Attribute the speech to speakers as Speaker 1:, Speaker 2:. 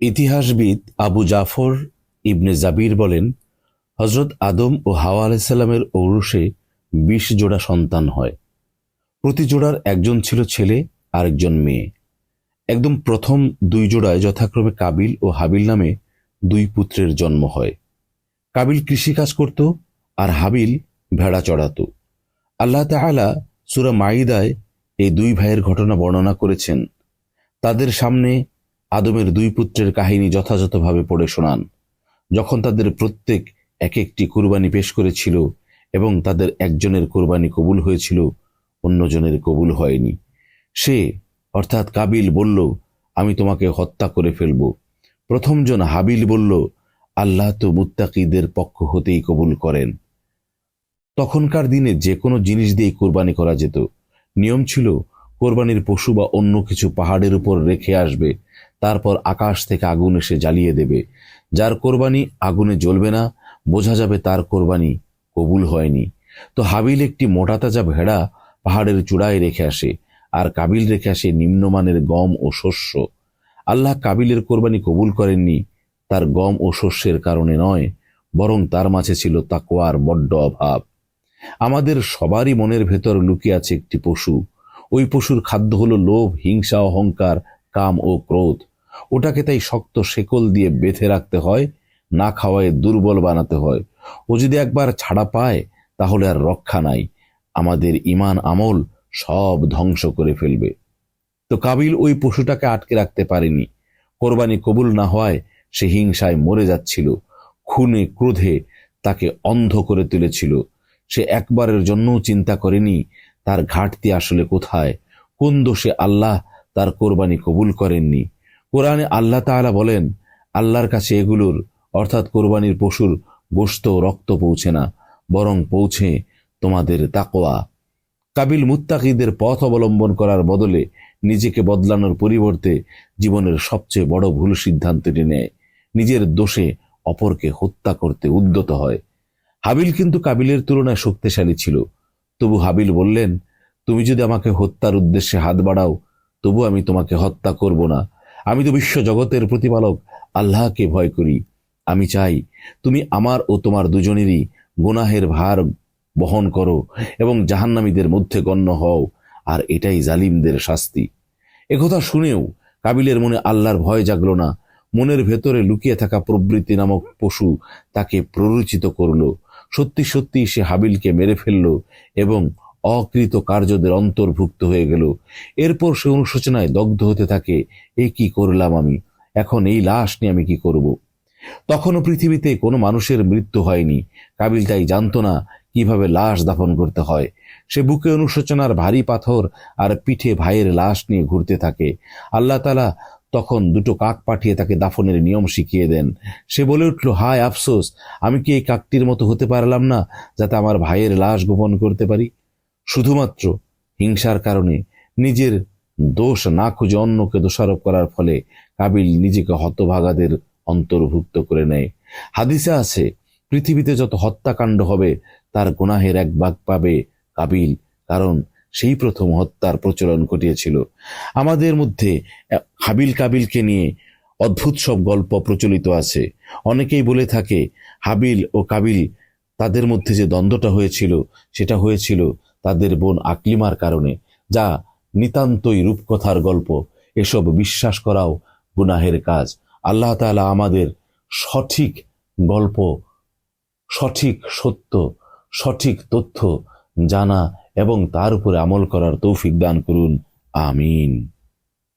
Speaker 1: ইতিহাসবিদ আবু জাফর ইবনে জাবির বলেন হজরত আদম ও হাওয়া আলাইসাল্লামের ঔরসে বিশ জোড়া সন্তান হয়। প্রতি জোড়ার একজন ছিল ছেলে আর একজন মেয়ে। একদম প্রথম দুই জোড়ায় যথাক্রমে কাবিল ও হাবিল নামে দুই পুত্রের জন্ম হয়। কাবিল কৃষিকাজ করত আর হাবিল ভেড়া চড়াত। আল্লাহ তাআলা সুরা মাইদায় এই দুই ভাইয়ের ঘটনা বর্ণনা করেছেন। তাদের সামনে আদমের দুই পুত্রের কাহিনী যথাযথভাবে পড়ে শোনান। যখন তাদের প্রত্যেক এক একটি কুরবানি পেশ করেছিল এবং তাদের একজনের কোরবানি কবুল হয়েছিল, অন্যজনের কবুল হয়নি। সে, অর্থাৎ কাবিল বলল, আমি তোমাকে হত্যা করে ফেলব। প্রথমজন হাবিল বলল, আল্লাহ তো মুত্তাকিদের পক্ষ হতেই কবুল করেন। তখনকার দিনে যে কোনো জিনিস দিয়ে কোরবানি করা যেত। নিয়ম ছিল, কোরবানির পশু বা অন্য কিছু পাহাড়ের উপর রেখে আসবে তারপর আকাশ থেকে আগুন এসে জ্বালিয়ে দেবে। যার কোরবানি আগুনে জ্বলবে না, বোঝা যাবে তার কোরবানি কবুল হয়নি। তো হাবিল একটি মোটা তাজা ভেড়া পাহাড়ের চূড়ায় রেখে আসে, আর কাবিল রেখে আসে নিম্নমানের গম ও শস্য। আল্লাহ কাবিলের কোরবানি কবুল করেননি, তার গম ও শস্যের কারণে নয়, বরং তার মাঝে ছিল তাকোয়ার বড্ড অভাব। আমাদের সবারই মনের ভেতর লুকিয়ে আছে একটি পশু। ওই পশুর খাদ্য হলো লোভ, হিংসা, অহংকার, কাম ও ক্রোধ। ওটাকে তাই শক্ত শেকল দিয়ে বেঁধে রাখতে হয়, না খাওয়ায় দুর্বল বানাতে হয়। ও যদি একবার ছাড়া পায়, তাহলে আর রক্ষা নাই। আমাদের ইমান আমল সব ধ্বংস করে ফেলবে। তো কাবিল ওই পশুটাকে আটকে রাখতে পারেনি। কোরবানি কবুল না হওয়ায় সে হিংসায় মরে যাচ্ছিল। খুনে ক্রোধে তাকে অন্ধ করে তুলেছিল। সে একবারের জন্যও চিন্তা করেনি, তার ঘাটতি আসলে কোথায়? কোন দোষে আল্লাহ তার কোরবানি কবুল করেননি? কোরআনে আল্লাহ তাআলা বলেন, আল্লাহর কাছে এগুলোর, অর্থাৎ কোরবানির পশুর গোস্ত রক্ত পৌঁছে না, বরং পৌঁছে তোমাদের তাকোয়া কাবিল মুত্তাকিদের পথ অবলম্বন করার বদলে নিজেকে বদলানোর পরিবর্তে জীবনের সবচেয়ে বড় ভুল সিদ্ধান্তটি নেয় নিজের দোষে অপরকে হত্যা করতে উদ্যত হয়। হাবিল কিন্তু কাবিলের তুলনায় শক্তিশালী ছিল। তবু হাবিল বললেন, তুমি যদি আমাকে হত্যার উদ্দেশ্যে হাত বাড়াও, তবু আমি তোমাকে হত্যা করব না। আমি তো বিশ্ব জগতের প্রতিপালক, আল্লাহকে ভয় করি। আমি চাই তুমি আমার ও তোমার দুজনেরই গুনাহের ভার বহন করো এবং জাহান্নামীদের মধ্যে গণ্য হও, আর এটাই জালিমদের শাস্তি। একথা শুনেও কাবিলের মনে আল্লাহর ভয় জাগল না। মনের ভেতরে লুকিয়ে থাকা প্রবৃত্তি নামক পশু তাকে প্ররোচিত করল। সত্যি সত্যি সে হাবিলকে মেরে ফেলল এবং অকৃত কার্যদের অন্তর্ভুক্ত হয়ে গেল। এরপর সে অনুশোচনায় দগ্ধ হতে থাকে, এ কি করলাম আমি? এখন এই লাশ নিয়ে আমি কি করব? তখনও পৃথিবীতে কোনো মানুষের মৃত্যু হয়নি। কাবিল তাই জানতো না কীভাবে লাশ দাফন করতে হয়। সে বুকে অনুশোচনার ভারী পাথর আর পিঠে ভাইয়ের লাশ নিয়ে ঘুরতে থাকে। আল্লাহ তালা তখন দুটো কাক পাঠিয়ে তাকে দাফনের নিয়ম শিখিয়ে দেন। সে বলে উঠল, হায় আফসোস, আমি কি এই কাকটির মতো হতে পারলাম না যাতে আমার ভাইয়ের লাশ গোপন করতে পারি? শুধুমাত্র হিংসার কারণে নিজের দোষ না খুঁজে অন্যকে দোষারোপ করার ফলে কাবিল নিজেকে হতভাগাদের অন্তর্ভুক্ত করে নেয়। হাদিসে আছে, পৃথিবীতে যত হত্যাকাণ্ড হবে, তার গুনাহের এক ভাগ পাবে কাবিল, কারণ সেই প্রথম হত্যার প্রচলন ঘটিয়েছিল। আমাদের মধ্যে হাবিল কাবিলকে নিয়ে অদ্ভুত সব গল্প প্রচলিত আছে। অনেকেই বলে থাকে, হাবিল ও কাবিল তাদের মধ্যে যে দ্বন্দ্বটা হয়েছিল, সেটা হয়েছিল তাদের বোন আকলিমার কারণে, যা নিতান্তই রূপকথার গল্প, এসব বিশ্বাস করাও গুনাহের কাজ। আল্লাহ তালা আমাদের সঠিক গল্প, সঠিক সত্য, সঠিক তথ্য জানা এবং তার উপরে আমল করার তৌফিক দান করুন। আমিন।